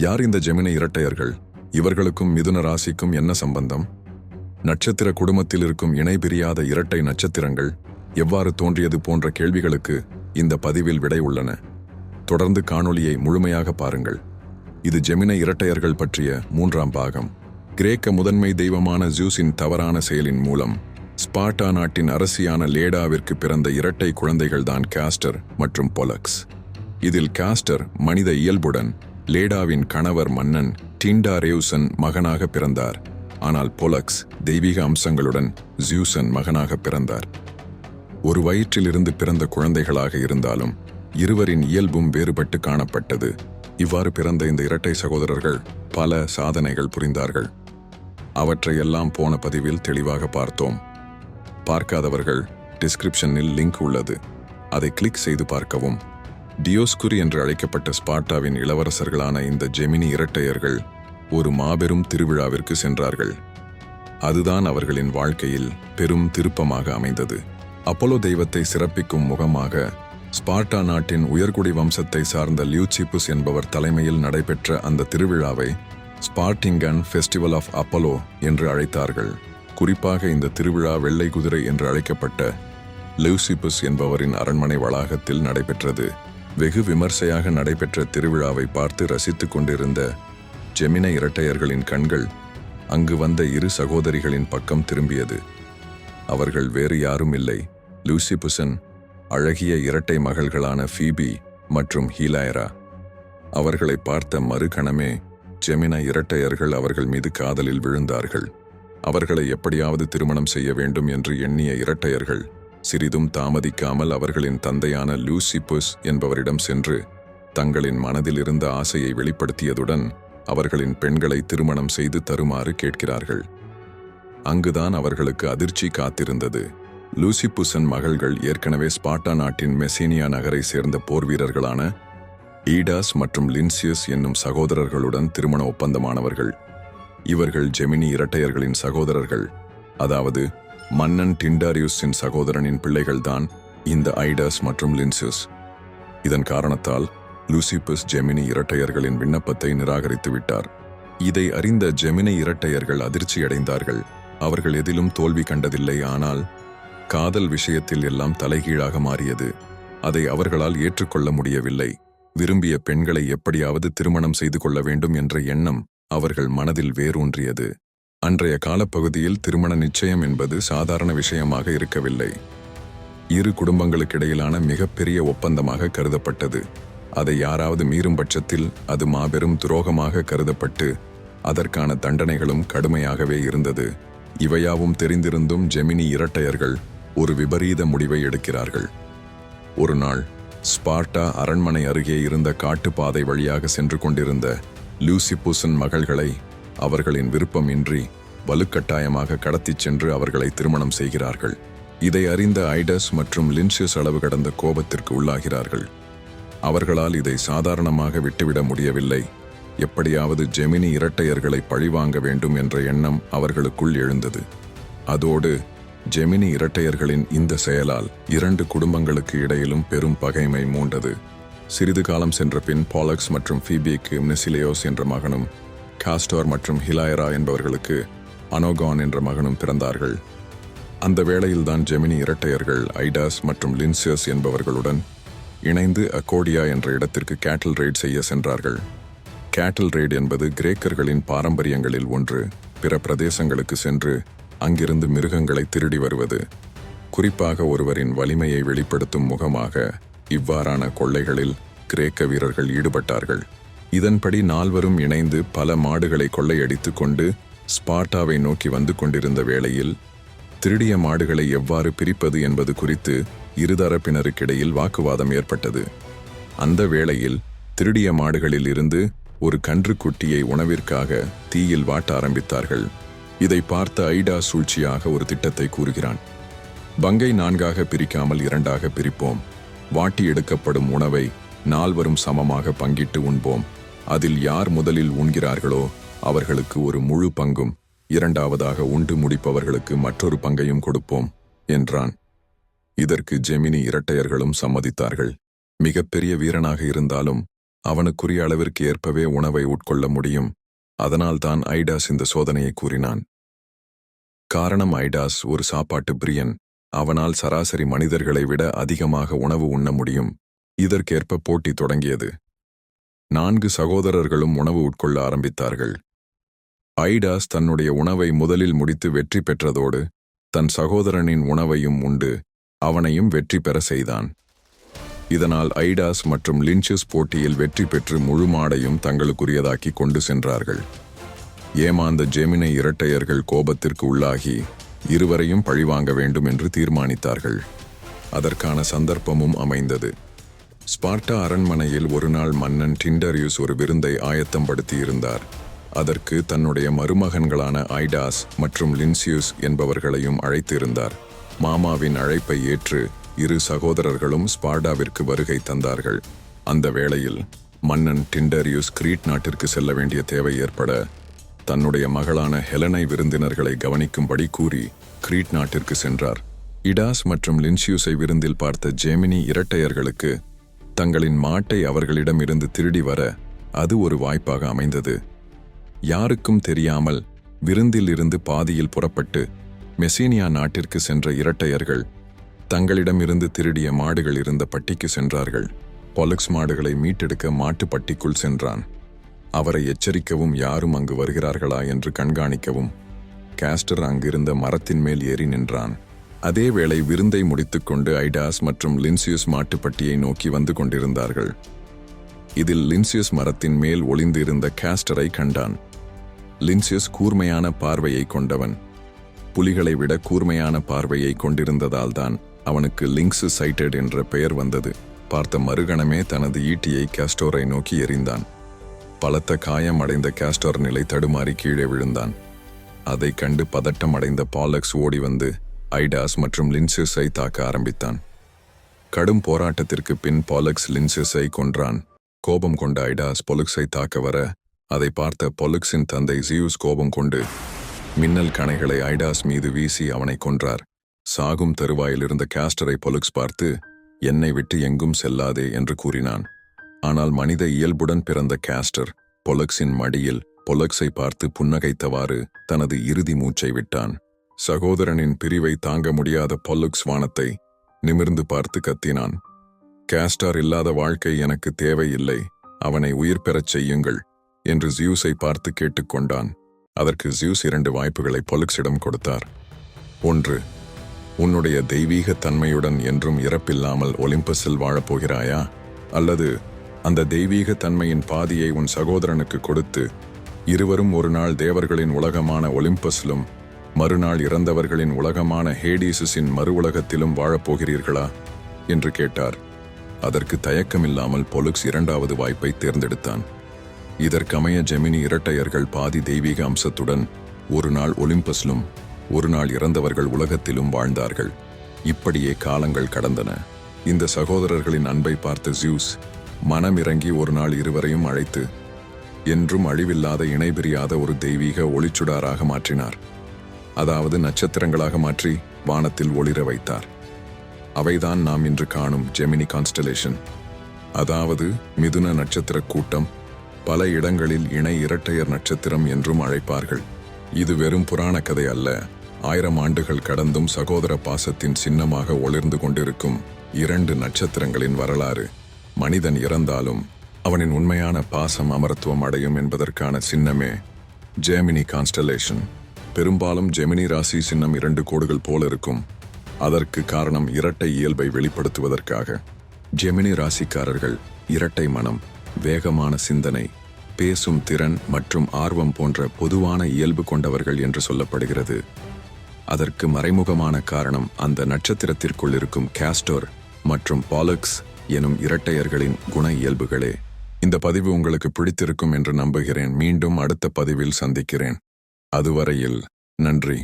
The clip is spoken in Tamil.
யார் இந்த ஜெமினி இரட்டையர்கள்? இவர்களுக்கும் மிதுன ராசிக்கும் என்ன சம்பந்தம்? நட்சத்திர குடும்பத்தில் இருக்கும் இணை பிரியாத இரட்டை நட்சத்திரங்கள் எவ்வாறு தோன்றியது போன்ற கேள்விகளுக்கு இந்த பதிவில் விடை உள்ளன. தொடர்ந்து காணொளியை முழுமையாக பாருங்கள். இது ஜெமினை இரட்டையர்கள் பற்றிய மூன்றாம் பாகம். கிரேக்க முதன்மை தெய்வமான ஜூஸின் தவறான செயலின் மூலம் ஸ்பாட்டா நாட்டின் அரசியான லேடாவிற்கு பிறந்த இரட்டை குழந்தைகள்தான் காஸ்டர் மற்றும் பொலக்ஸ். இதில் காஸ்டர் மனித இயல்புடன் லேடாவின் கணவர் மன்னன் டிண்டா ரேவ்சன் மகனாக பிறந்தார். ஆனால் பொலக்ஸ் தெய்வீக அம்சங்களுடன் ஜியூசன் மகனாக பிறந்தார். ஒரு வயிற்றிலிருந்து பிறந்த குழந்தைகளாக இருந்தாலும் இருவரின் இயல்பும் வேறுபட்டு காணப்பட்டது. இவ்வாறு பிறந்த இந்த இரட்டை சகோதரர்கள் பல சாதனைகள் புரிந்தார்கள். அவற்றையெல்லாம் போன பதிவில் தெளிவாக பார்த்தோம். பார்க்காதவர்கள் டிஸ்கிரிப்ஷனில் லிங்க் உள்ளது. அதை கிளிக் செய்து பார்க்கவும். டியோஸ்குரி என்று அழைக்கப்பட்ட ஸ்பார்ட்டாவின் இளவரசர்களான இந்த ஜெமினி இரட்டையர்கள் ஒரு மாபெரும் திருவிழாவிற்கு சென்றார்கள். அதுதான் அவர்களின் வாழ்க்கையில் பெரும் திருப்பமாக அமைந்தது. அப்போலோ தெய்வத்தை சிறப்பிக்கும் முகமாக ஸ்பார்ட்டா நாட்டின் உயர்குடி வம்சத்தை சார்ந்த லியூச்சிப்புஸ் என்பவர் தலைமையில் நடைபெற்ற அந்த திருவிழாவை ஸ்பார்டிங்கன் ஃபெஸ்டிவல் ஆஃப் அப்பலோ என்று அழைத்தார்கள். குறிப்பாக இந்த திருவிழா வெள்ளை குதிரை என்று அழைக்கப்பட்ட லூசிபஸ் என்பவரின் அரண்மனை வளாகத்தில் நடைபெற்றது. வெகு விமர்சையாக நடைபெற்ற திருவிழாவை பார்த்து ரசித்துக் கொண்டிருந்த ஜெமின இரட்டையர்களின் கண்கள் அங்கு வந்த இரு சகோதரிகளின் பக்கம் திரும்பியது. அவர்கள் வேறு யாரும் இல்லை. லூசிபுசன் அழகிய இரட்டை மகள்களான ஃபீபி மற்றும் ஹீலாயரா. அவர்களை பார்த்த மறுகணமே ஜெமின இரட்டையர்கள் அவர்கள் மீது காதலில் விழுந்தார்கள். அவர்களை எப்படியாவது திருமணம் செய்ய வேண்டும் என்று எண்ணிய இரட்டையர்கள் சிறிதும் தாமதிக்காமல் அவர்களின் தந்தையான லூசிபுஸ் என்பவரிடம் சென்று தங்களின் மனதில் இருந்த ஆசையை வெளிப்படுத்தியதுடன் அவர்களின் பெண்களை திருமணம் செய்து தருமாறு கேட்கிறார்கள். அங்குதான் அவர்களுக்கு அதிர்ச்சி காத்திருந்தது. லூசிபுசன் மகள்கள் ஏற்கனவே ஸ்பாட்டா நாட்டின் மெசீனியா நகரை சேர்ந்த போர் வீரர்களான ஈடாஸ் மற்றும் லின்சியஸ் என்னும் சகோதரர்களுடன் திருமண ஒப்பந்தமானவர்கள். இவர்கள் ஜெமினி இரட்டையர்களின் சகோதரர்கள். அதாவது மன்னன் டிண்டாரியுஸின் சகோதரனின் பிள்ளைகள்தான் இந்த ஐடாஸ் மற்றும் லின்சியஸ். இதன் காரணத்தால் லூசிபஸ் ஜெமினி இரட்டையர்களின் விண்ணப்பத்தை நிராகரித்து விட்டார். இதை அறிந்த ஜெமினி இரட்டையர்கள் அதிர்ச்சியடைந்தார்கள் அவர்கள் எதிலும் தோல்வி கண்டதில்லை ஆனால் காதல் விஷயத்தில் எல்லாம் தலைகீழாக மாறியது. அதை அவர்களால் ஏற்றுக்கொள்ள முடியவில்லை. விரும்பிய பெண்களை எப்படியாவது திருமணம் செய்து கொள்ள வேண்டும் என்ற எண்ணம் அவர்கள் மனதில் வேரூன்றியது. அன்றைய காலப்பகுதியில் திருமண நிச்சயம் என்பது சாதாரண விஷயமாக இருக்கவில்லை. இரு குடும்பங்களுக்கிடையிலான மிகப்பெரிய ஒப்பந்தமாக கருதப்பட்டது. அதை யாராவது மீறும் பட்சத்தில் அது மாபெரும் துரோகமாக கருதப்பட்டு அதற்கான தண்டனைகளும் கடுமையாகவே இருந்தது. இவையாவும் தெரிந்திருந்தும் ஜெமினி இரட்டையர்கள் ஒரு விபரீத முடிவை எடுக்கிறார்கள். ஒரு நாள் ஸ்பார்ட்டா அரண்மனை அருகே இருந்த காட்டுப்பாதை வழியாக சென்று கொண்டிருந்த லூசிபூசன் மகள்களை அவர்களின் விருப்பம் இன்றி வலுக்கட்டாயமாக கடத்திச் சென்று அவர்களை திருமணம் செய்கிறார்கள். இதை அறிந்த ஐடஸ் மற்றும் லின்சியஸ் அளவு கடந்த கோபத்திற்கு உள்ளாகிறார்கள். அவர்களால் இதை சாதாரணமாக விட்டுவிட முடியவில்லை. எப்படியாவது ஜெமினி இரட்டையர்களை பழிவாங்க வேண்டும் என்ற எண்ணம் அவர்களுக்குள் எழுந்தது. அதோடு ஜெமினி இரட்டையர்களின் இந்த செயலால் இரண்டு குடும்பங்களுக்கு இடையிலும் பெரும் பகைமை மூண்டது. சிறிது காலம் சென்ற பின் பாலக்ஸ் மற்றும் ஃபீபிக்கு மெசிலியோஸ் என்ற மகனும் காஸ்டோர் மற்றும் ஹிலாயரா என்பவர்களுக்கு அனோகான் என்ற மகனும் பிறந்தார்கள். அந்த வேளையில்தான் ஜெமினி இரட்டையர்கள் ஐடாஸ் மற்றும் லின்சியஸ் என்பவர்களுடன் இணைந்து அக்கோடியா என்ற இடத்திற்கு கேட்டில் ரெய்ட் செய்ய சென்றார்கள். கேட்டில் ரெய்ட் என்பது கிரேக்கர்களின் பாரம்பரியங்களில் ஒன்று. பிற பிரதேசங்களுக்கு சென்று அங்கிருந்து மிருகங்களை திருடி வருவது. குறிப்பாக ஒருவரின் வலிமையை வெளிப்படுத்தும் முகமாக இவ்வாறான கொள்ளைகளில் கிரேக்க வீரர்கள் ஈடுபட்டார்கள். இதன்படி நால்வரும் இணைந்து பல மாடுகளை கொள்ளையடித்து கொண்டு ஸ்பார்ட்டாவை நோக்கி வந்து கொண்டிருந்த வேளையில் திருடிய மாடுகளை எவ்வாறு பிரிப்பது என்பது குறித்து இருதரப்பினருக்கிடையில் வாக்குவாதம் ஏற்பட்டது. அந்த வேளையில் திருடிய மாடுகளில் இருந்து ஒரு கன்றுக்குட்டியை உணவிற்காக தீயில் வாட்ட ஆரம்பித்தார்கள். இதை பார்த்த ஐடா சூழ்ச்சியாக ஒரு திட்டத்தை கூறுகிறான். பங்கை நான்காக பிரிக்காமல் இரண்டாக பிரிப்போம். வாட்டி எடுக்கப்படும் உணவை நால்வரும் சமமாக பங்கிட்டு உண்போம். அதில் யார் முதலில் உண்கிறார்களோ அவர்களுக்கு ஒரு முழு பங்கும் இரண்டாவதாக உண்டு முடிப்பவர்களுக்கு மற்றொரு பங்கையும் கொடுப்போம் என்றான். இதற்கு ஜெமினி இரட்டையர்களும் சம்மதித்தார்கள். மிகப்பெரிய வீரனாக இருந்தாலும் அவனுக்குரிய அளவிற்கு ஏற்பவே உணவை உட்கொள்ள முடியும். அதனால்தான் ஐடாஸ் இந்த சோதனையை கூறினான். காரணம் ஐடாஸ் ஒரு சாப்பாட்டு பிரியன். அவனால் சராசரி மனிதர்களை விட அதிகமாக உணவு உண்ண முடியும். இதற்கேற்ப போட்டி தொடங்கியது. நான்கு சகோதரர்களும் உணவு உட்கொள்ள ஆரம்பித்தார்கள். ஐடாஸ் தன்னுடைய உணவை முதலில் முடித்து வெற்றி பெற்றதோடு தன் சகோதரனின் உணவையும் உண்டு அவனையும் வெற்றி பெற செய்தான். இதனால் ஐடாஸ் மற்றும் லின்ச்சஸ் போட்டியில் வெற்றி பெற்று முழு மாடையும் தங்களுக்குரியதாக்கி கொண்டு சென்றார்கள். ஏமாந்த ஜெமினை இரட்டையர்கள் கோபத்திற்கு உள்ளாகி இருவரையும் பழிவாங்க வேண்டும் என்று தீர்மானித்தார்கள். அதற்கான சந்தர்ப்பமும் அமைந்தது. ஸ்பார்ட்டா அரண்மனையில் ஒரு நாள் மன்னன் டிண்டரியூஸ் ஒரு விருந்தை ஆயத்தப்படுத்தியிருந்தார் அதற்கு தன்னுடைய மருமகன்களான ஐடாஸ் மற்றும் லின்சியூஸ் என்பவர்களையும் அழைத்திருந்தார். மாமாவின் அழைப்பை ஏற்று இரு சகோதரர்களும் ஸ்பார்டாவிற்கு வருகை தந்தார்கள். அந்த வேளையில் மன்னன் டிண்டரியூஸ் கிரீட் நாட்டிற்கு செல்ல வேண்டிய தேவை ஏற்பட தன்னுடைய மகளான ஹெலனை விருந்தினர்களை கவனிக்கும்படி கூறி கிரீட் நாட்டிற்கு சென்றார். இடாஸ் மற்றும் லின்சியூஸை விருந்தில் பார்த்த ஜெமினி இரட்டையர்களுக்கு தங்களின் மாட்டை அவர்களிடமிருந்து திருடி வர அது ஒரு வாய்ப்பாக அமைந்தது. யாருக்கும் தெரியாமல் விருந்தில் இருந்து பாதியில் புறப்பட்டு மெசீனியா நாட்டிற்கு சென்ற இரட்டையர்கள் தங்களிடமிருந்து திருடிய மாடுகள் இருந்த பட்டிக்கு சென்றார்கள். பொலக்ஸ் மாடுகளை மீட்டெடுக்க மாட்டுப் பட்டிக்குள் சென்றான். அவரை எச்சரிக்கவும் யாரும் அங்கு வருகிறார்களா என்று கண்காணிக்கவும் காஸ்டர் அங்கிருந்த மரத்தின் மேல் ஏறி நின்றான். அதேவேளை விருந்தை முடித்துக்கொண்டு ஐடாஸ் மற்றும் லின்சியஸ் மாட்டுப்பட்டியை நோக்கி வந்து கொண்டிருந்தார்கள். இதில் லின்சியஸ் மரத்தின் மேல் ஒளிந்திருந்த கேஸ்டரை கண்டான். லின்சியஸ் கூர்மையான பார்வையை கொண்டவன். புலிகளை விட கூர்மையான பார்வையை கொண்டிருந்ததால்தான் அவனுக்கு லிங்க்ஸ் சைட்டட் என்ற பெயர் வந்தது. பார்த்த மறுகணமே தனது ஈட்டியை கேஸ்டோரை நோக்கி எறிந்தான். பலத்த காயம் அடைந்த கேஸ்டோர் நிலை தடுமாறி கீழே விழுந்தான். அதைக் கண்டு பதட்டம் அடைந்த பாலக்ஸ் ஓடி வந்து ஐடாஸ் மற்றும் லின்சஸை தாக்க ஆரம்பித்தான். கடும் போராட்டத்திற்கு பின் பாலக்ஸ் லின்சஸை கொன்றான். கோபம் கொண்ட ஐடாஸ் பொலுக்ஸை தாக்க வர அதை பார்த்த பொலுக்ஸின் தந்தை ஜியூஸ் கோபம் கொண்டு மின்னல் கணைகளை ஐடாஸ் மீது வீசி அவனை கொன்றார். சாகும் தருவாயில் இருந்த பொலுக்ஸ் பார்த்து என்னை விட்டு எங்கும் செல்லாதே என்று கூறினான். ஆனால் மனித இயல்புடன் பிறந்த கேஸ்டர் பொலக்ஸின் மடியில் பொலக்ஸை பார்த்து புன்னகைத்தவாறு தனது இறுதி மூச்சை விட்டான். சகோதரனின் பிரிவை தாங்க முடியாத பொல்லுக்ஸ் வானத்தை நிமிர்ந்து பார்த்து கத்தினான். கேஸ்டார் இல்லாத வாழ்க்கை எனக்கு தேவையில்லை. அவனை உயிர் பெறச் செய்யுங்கள் என்று ஜியூஸை பார்த்து கேட்டுக்கொண்டான் அதற்கு ஜியூஸ் இரண்டு வாய்ப்புகளை பொலுக்ஸிடம் கொடுத்தார். ஒன்று உன்னுடைய தெய்வீக தன்மையுடன் என்றும் இறப்பில்லாமல் ஒலிம்பஸில் வாழப்போகிறாயா அல்லது அந்த தெய்வீக தன்மையின் பாதியை உன் சகோதரனுக்கு கொடுத்து இருவரும் ஒரு நாள் தேவர்களின் உலகமான ஒலிம்பஸிலும் மறுநாள் இறந்தவர்களின் உலகமான ஹேடீசஸின் மறு உலகத்திலும் வாழப்போகிறீர்களா என்று கேட்டார். அதற்கு தயக்கமில்லாமல் பொலுக்ஸ் இரண்டாவது வாய்ப்பை தேர்ந்தெடுத்தான். இதற்கமைய ஜெமினி இரட்டையர்கள் பாதி தெய்வீக அம்சத்துடன் ஒரு நாள் ஒலிம்பஸிலும் ஒரு நாள் இறந்தவர்கள் உலகத்திலும் வாழ்ந்தார்கள். இப்படியே காலங்கள் கடந்தன. இந்த சகோதரர்களின் அன்பை பார்த்த ஜியூஸ் மனமிறங்கி ஒரு நாள் இருவரையும் அழைத்து என்றும் அழிவில்லாத இணைபிரியாத ஒரு தெய்வீக ஒளிச்சுடாராக மாற்றினார். அதாவது நட்சத்திரங்களாக மாற்றி வானத்தில் ஒளிர வைத்தார். அவைதான் நாம் இன்று காணும் ஜெமினி கான்ஸ்டலேஷன். அதாவது மிதுன நட்சத்திர கூட்டம் பல இடங்களில் இணை இரட்டையர் நட்சத்திரம் என்றும் அழைப்பார்கள். இது வெறும் புராண கதை அல்ல. ஆயிரம் ஆண்டுகள் கடந்தும் சகோதர பாசத்தின் சின்னமாக ஒளிர்ந்து கொண்டிருக்கும் இரண்டு நட்சத்திரங்களின் வரலாறு. மனிதன் இறந்தாலும் அவனின் உண்மையான பாசம் அமரத்துவம் அடையும் என்பதற்கான சின்னமே ஜெமினி கான்ஸ்டலேஷன். பெரும்பாலும் ஜெமினி ராசி சின்னம் இரண்டு கோடுகள் போல இருக்கும். அதற்கு காரணம் இரட்டை இயல்பை வெளிப்படுத்துவதற்காக. ஜெமினி ராசிக்காரர்கள் இரட்டை மனம் வேகமான சிந்தனை பேசும் திறன் மற்றும் ஆர்வம் போன்ற பொதுவான இயல்பு கொண்டவர்கள் என்று சொல்லப்படுகிறது. அதற்கு மறைமுகமான காரணம் அந்த நட்சத்திரத்திற்குள் இருக்கும் கேஸ்டோர் மற்றும் பாலக்ஸ் எனும் இரட்டையர்களின் குண இயல்புகளே. இந்த பதிவு உங்களுக்கு பிடித்திருக்கும் என்று நம்புகிறேன். மீண்டும் அடுத்த பதிவில் சந்திக்கிறேன். அதுவரையில் நன்றி.